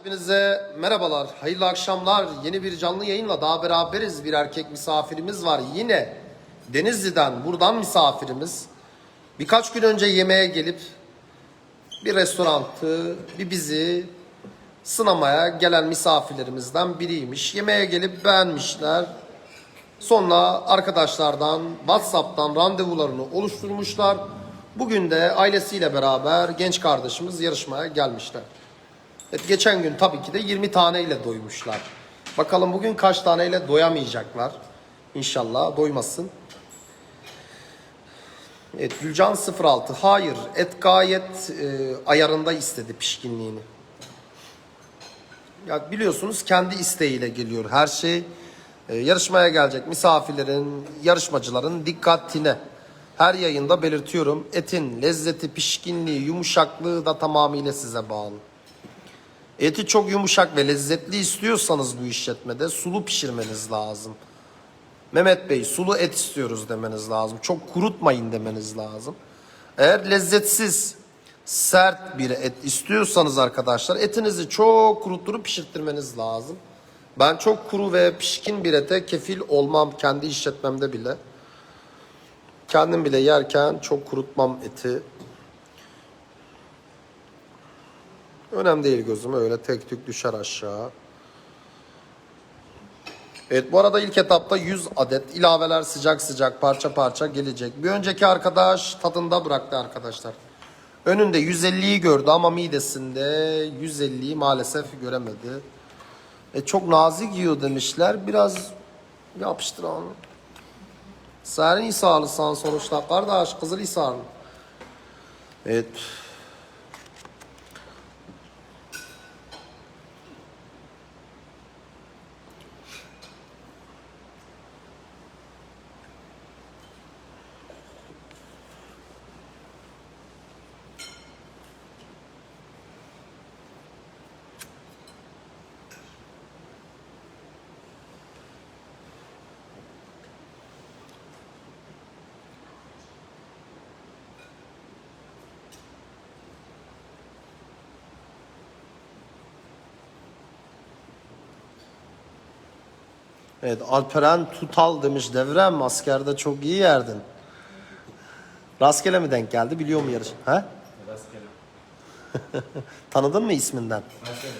Hepinize merhabalar, hayırlı akşamlar. Yeni bir canlı yayınla daha beraberiz. Bir erkek misafirimiz var. Yine Denizli'den, buradan misafirimiz. Birkaç gün önce yemeğe gelip bir restorantı, bir bizi sınamaya gelen misafirlerimizden biriymiş. Yemeğe gelip beğenmişler. Sonra arkadaşlardan WhatsApp'tan randevularını oluşturmuşlar. Bugün de ailesiyle beraber genç kardeşimiz yarışmaya gelmişler. Evet, geçen gün tabii ki de 20 taneyle doymuşlar. Bakalım bugün kaç taneyle doyamayacaklar. İnşallah doymasın. Evet Gülcan 06. Hayır et gayet e, ayarında istedi pişkinliğini. Ya biliyorsunuz kendi isteğiyle geliyor her şey. E, yarışmaya gelecek misafirlerin, yarışmacıların dikkatine. Her yayında belirtiyorum. Etin lezzeti, pişkinliği, yumuşaklığı da tamamıyla size bağlı. Eti çok yumuşak ve lezzetli istiyorsanız bu işletmede sulu pişirmeniz lazım. Mehmet Bey sulu et istiyoruz demeniz lazım. Çok kurutmayın demeniz lazım. Eğer lezzetsiz, sert bir et istiyorsanız arkadaşlar etinizi çok kurutturup pişirttirmeniz lazım. Ben çok kuru ve pişkin bir ete kefil olmam kendi işletmemde bile. Kendim bile yerken çok kurutmam eti. Önemli değil gözüme öyle tek tük düşer aşağı. Evet bu arada ilk etapta 100 adet ilaveler sıcak sıcak parça parça gelecek. Bir önceki arkadaş tadında bıraktı arkadaşlar. Önünde 150'yi gördü ama midesinde 150'yi maalesef göremedi. E, çok nazik yiyor demişler. Biraz yapıştıralım. Sen İsa'lısın sonuçta kardeş Kızıl İsa'lı. Evet. Evet Alperen Tutal demiş Devrem askerde çok iyi yerdin. Rastgele mi denk geldi biliyor mu yarış? He? Rastgele. Tanıdın mı isminden? Rastgele.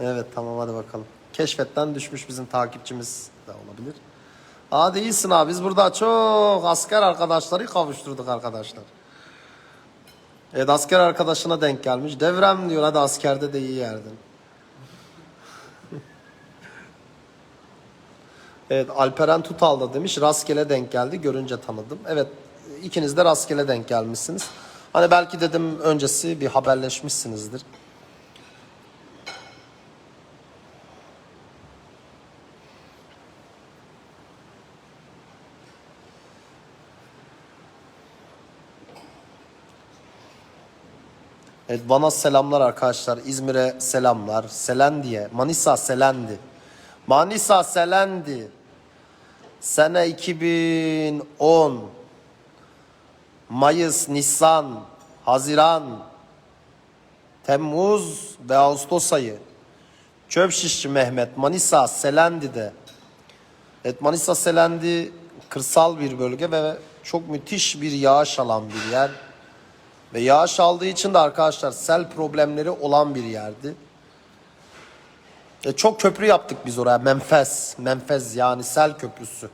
Evet tamam hadi bakalım. Keşfetten düşmüş bizim takipçimiz de olabilir. Hadi iyisin abi biz burada çok asker arkadaşları kavuşturduk arkadaşlar. Evet asker arkadaşına denk gelmiş. Devrem diyor hadi askerde de iyi yerdin. Evet Alperen Tutal da demiş rastgele denk geldi görünce tanıdım. Evet ikiniz de rastgele denk gelmişsiniz. Hani belki dedim öncesi bir haberleşmişsinizdir. Evet bana selamlar arkadaşlar. İzmir'e selamlar. Selendi'ye. Manisa Selendi. Manisa Selendi. Sene 2010. Mayıs, Nisan, Haziran, Temmuz ve Ağustos ayı. Çöp Mehmet Manisa Selendi'de. Evet Manisa Selendi kırsal bir bölge ve çok müthiş bir yağış alan bir yer. Ve yağış aldığı için de arkadaşlar sel problemleri olan bir yerdi. E, çok köprü yaptık biz oraya. Menfez. Menfez yani sel köprüsü.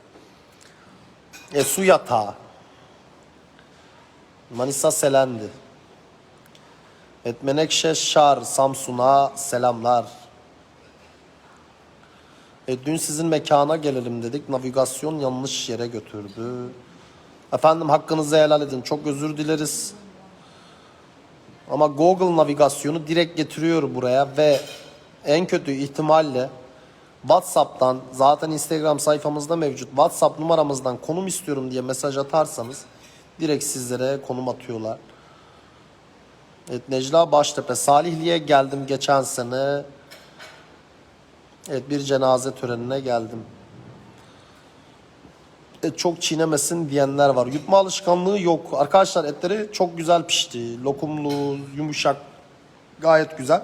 E, su yatağı. Manisa Selendi. Evet Menekşe Şar Samsun'a selamlar. E, dün sizin mekana gelelim dedik. Navigasyon yanlış yere götürdü. Efendim hakkınızı helal edin. Çok özür dileriz. Ama Google navigasyonu direkt getiriyor buraya ve en kötü ihtimalle WhatsApp'tan zaten Instagram sayfamızda mevcut. WhatsApp numaramızdan konum istiyorum diye mesaj atarsanız direkt sizlere konum atıyorlar. Evet Necla Baştepe. Salihli'ye geldim geçen sene. Evet bir cenaze törenine geldim. Et çok çiğnemesin diyenler var. Yutma alışkanlığı yok. Arkadaşlar etleri çok güzel pişti. Lokumlu, yumuşak. Gayet güzel.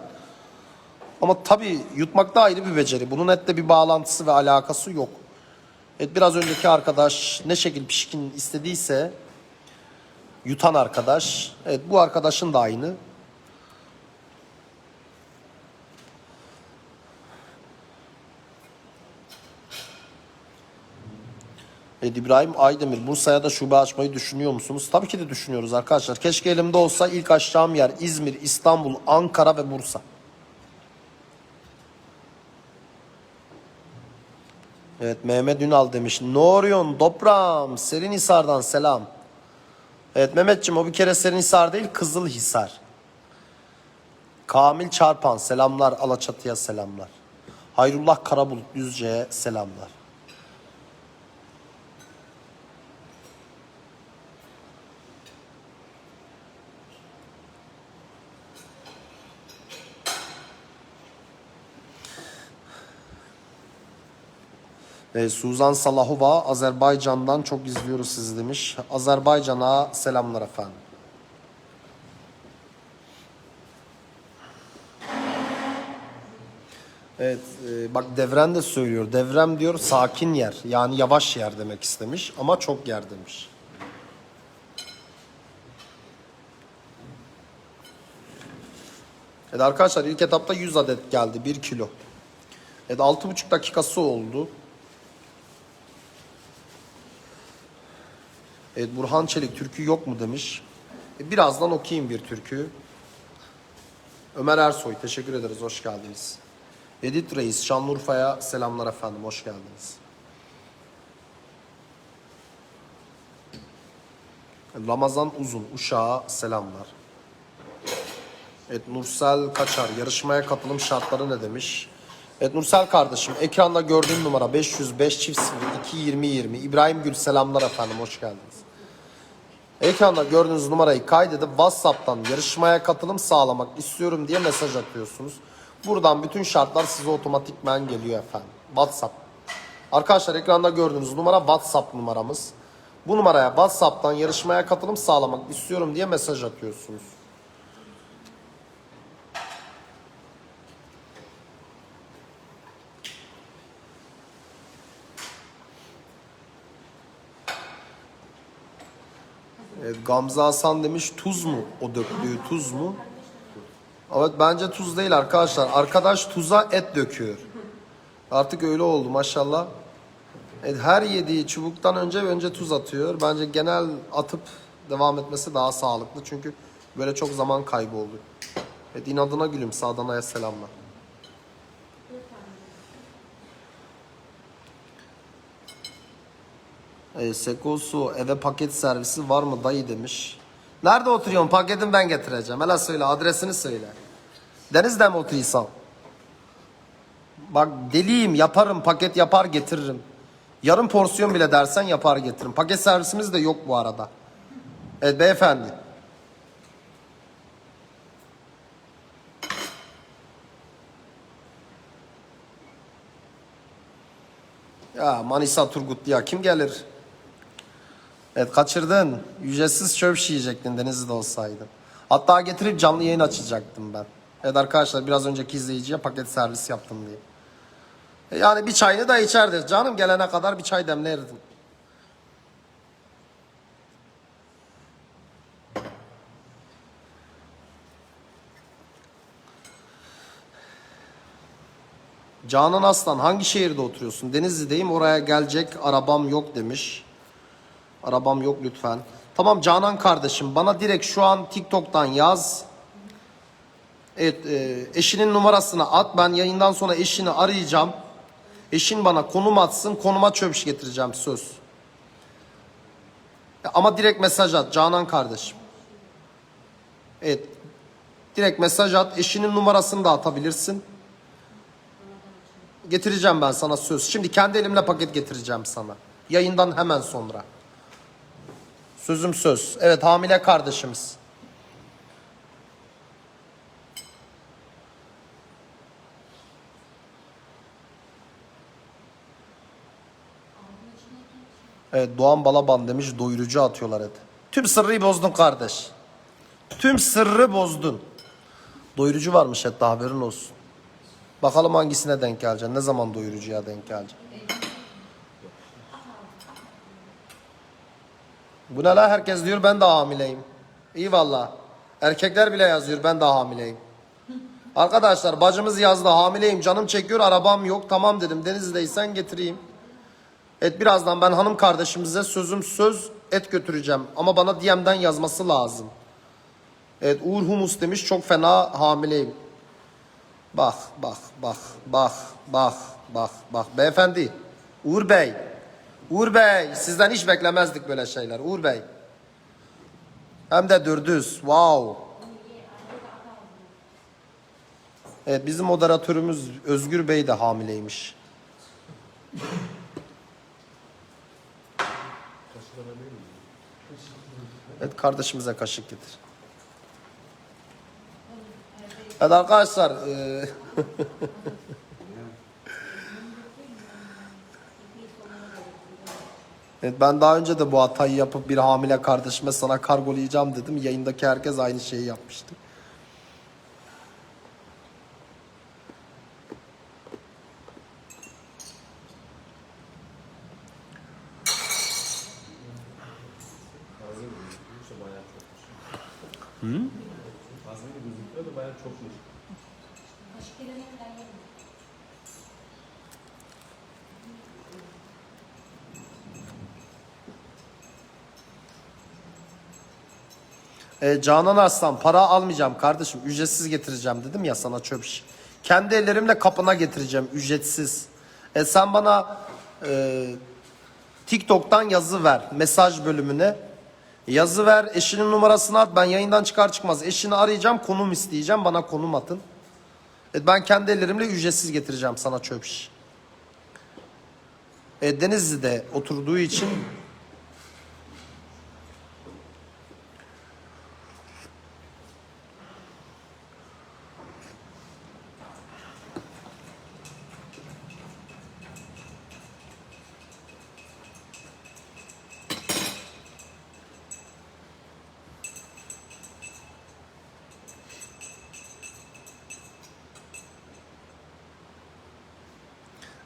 Ama tabii yutmak da ayrı bir beceri. Bunun etle bir bağlantısı ve alakası yok. Evet biraz önceki arkadaş ne şekil pişkin istediyse yutan arkadaş. Evet bu arkadaşın da aynı. Evet İbrahim Aydemir Bursa'ya da şube açmayı düşünüyor musunuz? Tabii ki de düşünüyoruz arkadaşlar. Keşke elimde olsa ilk açacağım yer İzmir, İstanbul, Ankara ve Bursa. Evet Mehmet Ünal demiş. Norion, Dobram, Serinhisar'dan selam. Evet Mehmetciğim o bir kere Serinhisar değil Kızılhisar. Kamil Çarpan selamlar Alaçatı'ya selamlar. Hayrullah Karabulut Düzce'ye selamlar. Ee, Suzan Salahova Azerbaycan'dan çok izliyoruz sizi demiş. Azerbaycan'a selamlar efendim. Evet e, bak Devren de söylüyor. Devrem diyor sakin yer yani yavaş yer demek istemiş ama çok yer demiş. Evet arkadaşlar ilk etapta 100 adet geldi 1 kilo. Evet 6,5 dakikası oldu. Evet Burhan Çelik türkü yok mu demiş. E, birazdan okuyayım bir türkü. Ömer Ersoy teşekkür ederiz hoş geldiniz. Edit Reis Şanlıurfa'ya selamlar efendim hoş geldiniz. Ramazan Uzun Uşak'a selamlar. Evet Nursel Kaçar yarışmaya katılım şartları ne demiş? Evet Nursel kardeşim ekranda gördüğün numara 505 çift 02 20 20 İbrahim Gül selamlar efendim hoş geldiniz. Ekranda gördüğünüz numarayı kaydedip WhatsApp'tan yarışmaya katılım sağlamak istiyorum diye mesaj atıyorsunuz. Buradan bütün şartlar size otomatikmen geliyor efendim. WhatsApp. Arkadaşlar ekranda gördüğünüz numara WhatsApp numaramız. Bu numaraya WhatsApp'tan yarışmaya katılım sağlamak istiyorum diye mesaj atıyorsunuz. Gamze Hasan demiş tuz mu o döktüğü tuz mu? Evet bence tuz değil arkadaşlar. Arkadaş tuza et döküyor. Artık öyle oldu maşallah. Evet, her yediği çubuktan önce önce tuz atıyor. Bence genel atıp devam etmesi daha sağlıklı. Çünkü böyle çok zaman kaybı oluyor. Evet inadına gülüm Sadana'ya selamlar. E, Sekosu eve paket servisi var mı dayı demiş. Nerede oturuyorsun? Paketimi ben getireceğim. Hele söyle adresini söyle. Deniz'de mi oturuyorsan? Bak deliyim yaparım paket yapar getiririm. Yarım porsiyon bile dersen yapar getiririm. Paket servisimiz de yok bu arada. Evet beyefendi. Ya Manisa Turgut ya kim gelir? Evet kaçırdın. Ücretsiz çöp şiş yiyecektin Denizli'de olsaydın. Hatta getirip canlı yayın açacaktım ben. Evet arkadaşlar biraz önceki izleyiciye paket servis yaptım diye. E Yani bir çayını da içerdi. Canım gelene kadar bir çay demlerdin. Canan Aslan hangi şehirde oturuyorsun? Denizli'deyim oraya gelecek arabam yok demiş. Arabam yok lütfen. Tamam Canan kardeşim bana direkt şu an TikTok'tan yaz. Evet e, eşinin numarasını at. Ben yayından sonra eşini arayacağım. Eşin bana konum atsın. Konuma çöp şiş getireceğim söz. Ama direkt mesaj at Canan kardeşim. Evet. Direkt mesaj at. Eşinin numarasını da atabilirsin. Getireceğim ben sana söz. Şimdi kendi elimle paket getireceğim sana. Yayından hemen sonra. Sözüm söz. Evet hamile kardeşimiz. Evet Doğan Balaban demiş doyurucu atıyorlar et. Tüm sırrı bozdun kardeş. Tüm sırrı bozdun. Doyurucu varmış et haberin olsun. Bakalım hangisine denk geleceksin. Ne zaman doyurucuya denk geleceksin. Bu ne la? Herkes diyor ben de hamileyim. İyi valla. Erkekler bile yazıyor ben de hamileyim. Arkadaşlar bacımız yazdı hamileyim canım çekiyor arabam yok. Tamam dedim Denizli'deysen getireyim. Et birazdan ben hanım kardeşimize sözüm söz et götüreceğim. Ama bana DM'den yazması lazım. Evet Uğur Humus demiş çok fena hamileyim. Bak bak bak bak bak bak bak beyefendi. Uğur Bey. Uğur Bey sizden hiç beklemezdik böyle şeyler Uğur Bey. Hem de dürdüz. Wow. Evet bizim moderatörümüz Özgür Bey de hamileymiş. Evet kardeşimize kaşık getir. Evet arkadaşlar. e, evet, ben daha önce de bu hatayı yapıp bir hamile kardeşime sana kargolayacağım dedim. Yayındaki herkes aynı şeyi yapmıştı. E, Canan Arslan para almayacağım kardeşim ücretsiz getireceğim dedim ya sana çöp iş. Kendi ellerimle kapına getireceğim ücretsiz. E, sen bana e, TikTok'tan yazı ver mesaj bölümüne. Yazı ver eşinin numarasını at ben yayından çıkar çıkmaz eşini arayacağım konum isteyeceğim bana konum atın. E, ben kendi ellerimle ücretsiz getireceğim sana çöp iş. E, Denizli'de oturduğu için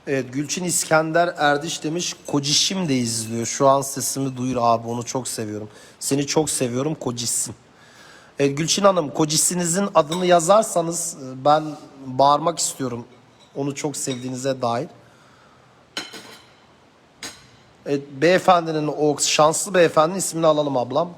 Evet Gülçin İskender Erdiş demiş Kocişim de izliyor. Şu an sesimi duyur abi onu çok seviyorum. Seni çok seviyorum Kocisim. Evet Gülçin Hanım Kocisinizin adını yazarsanız e, ben bağırmak istiyorum. Onu çok sevdiğinize dair. Evet, beyefendinin o şanslı beyefendinin ismini alalım ablam.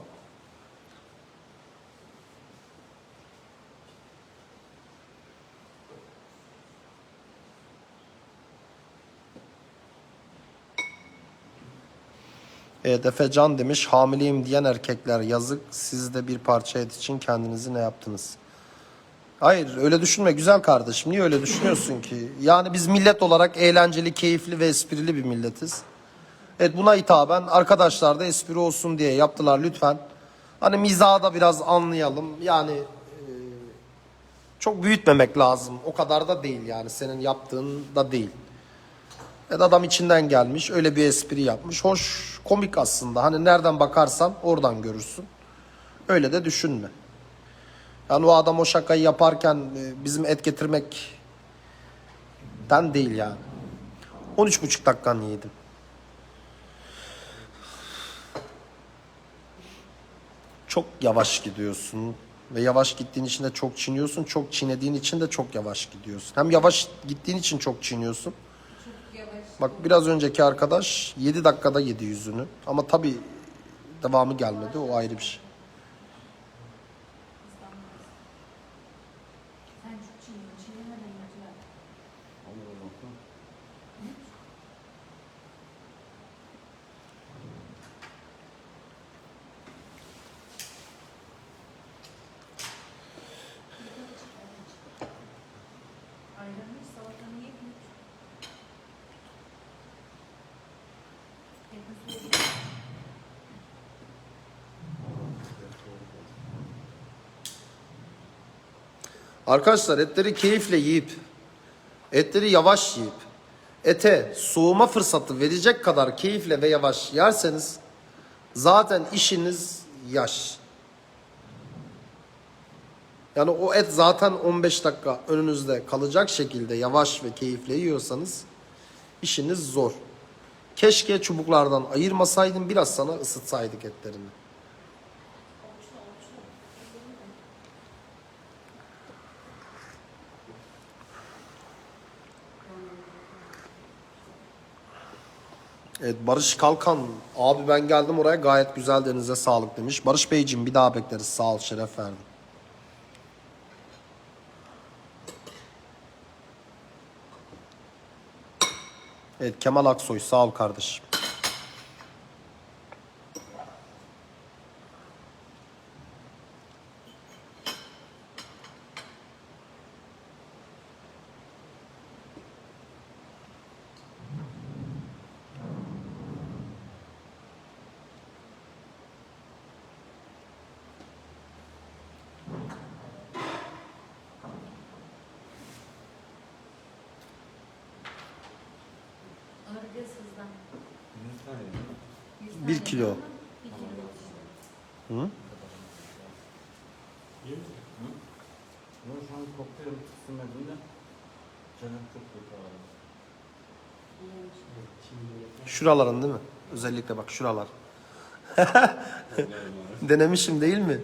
Evet Efecan demiş hamileyim diyen erkekler yazık siz de bir parça et için kendinizi ne yaptınız? Hayır öyle düşünme güzel kardeşim niye öyle düşünüyorsun ki? Yani biz millet olarak eğlenceli, keyifli ve esprili bir milletiz. Evet buna hitaben arkadaşlar da espri olsun diye yaptılar lütfen. Hani mizahı da biraz anlayalım. Yani e, çok büyütmemek lazım. O kadar da değil yani senin yaptığın da değil. Evet adam içinden gelmiş öyle bir espri yapmış. Hoş komik aslında. Hani nereden bakarsan oradan görürsün. Öyle de düşünme. Yani o adam o şakayı yaparken e, bizim et getirmekten değil yani. 13,5 dakikan yedim. Çok yavaş gidiyorsun. Ve yavaş gittiğin için de çok çiğniyorsun. Çok çiğnediğin için de çok yavaş gidiyorsun. Hem yavaş gittiğin için çok çiğniyorsun. Bak biraz önceki arkadaş 7 dakikada yedi yüzünü. Ama tabii devamı gelmedi. O ayrı bir şey. Arkadaşlar etleri keyifle yiyip, etleri yavaş yiyip, ete soğuma fırsatı verecek kadar keyifle ve yavaş yerseniz zaten işiniz yaş. Yani o et zaten 15 dakika önünüzde kalacak şekilde yavaş ve keyifle yiyorsanız işiniz zor. Keşke çubuklardan ayırmasaydın biraz sana ısıtsaydık etlerini. Evet Barış Kalkan abi ben geldim oraya gayet güzel denize sağlık demiş. Barış Beyciğim bir daha bekleriz sağ ol şeref verdin. Evet Kemal Aksoy sağ ol kardeşim. Yüz Bir tane kilo. Bir. Hı? Ama şu an kokteyl ısınmadım da canım çok kötü ağrıyor. Şuraların değil mi? Özellikle bak şuralar. Denemişim değil mi?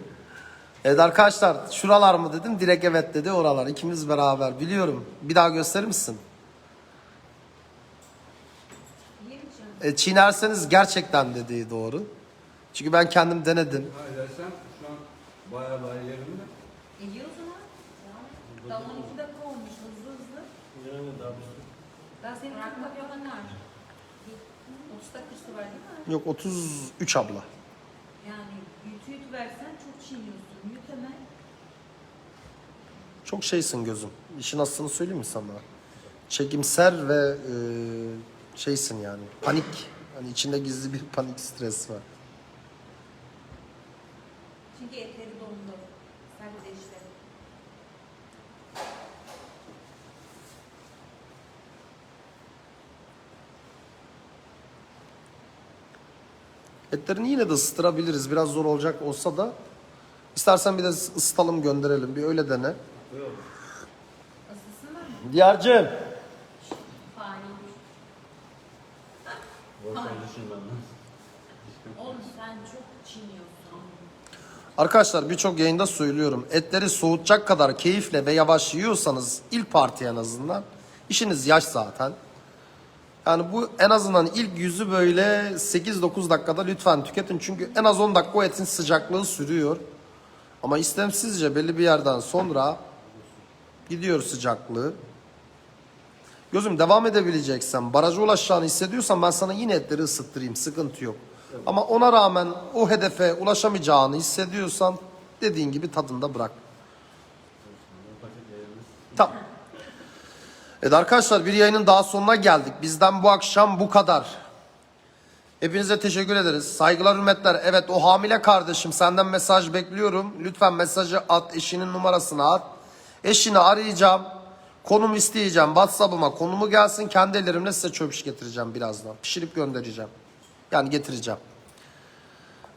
Evet arkadaşlar şuralar mı dedim direkt evet dedi oralar ikimiz beraber biliyorum. Bir daha gösterir misin? E, çiğnerseniz gerçekten dediği doğru. Çünkü ben kendim denedim. Ha dersen şu an baya baya yerimde. E ye o zaman. Yani daha 12 dakika olmuş hızlı hızlı. Daha senin tutmak yapan var. 30 dakikası var değil mi? Yok 33 abla. Yani yut yut versen çok çiğniyorsun. Yut hemen. Çok şeysin gözüm. İşin aslını söyleyeyim mi sana? Çekimser ve e, şeysin yani. Panik. Hani içinde gizli bir panik stres var. Çünkü etleri dondu. İşte. Etlerini yine de ısıtırabiliriz. Biraz zor olacak olsa da. İstersen bir de ısıtalım gönderelim. Bir öyle dene. Mı? Diyarcığım. Borsan düşün benden. Oğlum sen çok çiğniyorsun. Arkadaşlar birçok yayında söylüyorum. Etleri soğutacak kadar keyifle ve yavaş yiyorsanız ilk parti en azından işiniz yaş zaten. Yani bu en azından ilk yüzü böyle 8-9 dakikada lütfen tüketin. Çünkü en az 10 dakika o etin sıcaklığı sürüyor. Ama istemsizce belli bir yerden sonra gidiyor sıcaklığı. Gözüm devam edebileceksen, baraja ulaşacağını hissediyorsan ben sana yine etleri ısıttırayım. Sıkıntı yok. Ama ona rağmen o hedefe ulaşamayacağını hissediyorsan dediğin gibi tadında bırak. Tamam. Evet arkadaşlar bir yayının daha sonuna geldik. Bizden bu akşam bu kadar. Hepinize teşekkür ederiz. Saygılar, hürmetler. Evet o hamile kardeşim senden mesaj bekliyorum. Lütfen mesajı at, eşinin numarasını at. Eşini arayacağım. Konum isteyeceğim. WhatsApp'ıma konumu gelsin. Kendi ellerimle size çöp iş getireceğim birazdan. Pişirip göndereceğim. Yani getireceğim.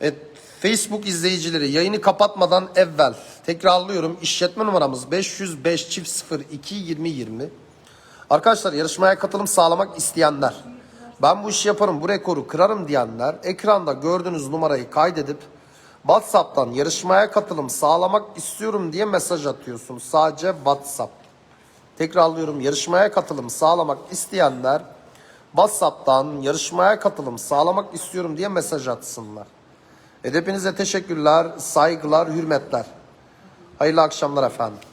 Evet, Facebook izleyicileri yayını kapatmadan evvel tekrarlıyorum. İşletme numaramız 505 çift 02 20 20. Arkadaşlar yarışmaya katılım sağlamak isteyenler, ben bu işi yaparım, bu rekoru kırarım diyenler ekranda gördüğünüz numarayı kaydedip WhatsApp'tan yarışmaya katılım sağlamak istiyorum diye mesaj atıyorsunuz. Sadece WhatsApp. Tekrarlıyorum yarışmaya katılım sağlamak isteyenler WhatsApp'tan yarışmaya katılım sağlamak istiyorum diye mesaj atsınlar. Evet, hepinize teşekkürler, saygılar, hürmetler. Hayırlı akşamlar efendim.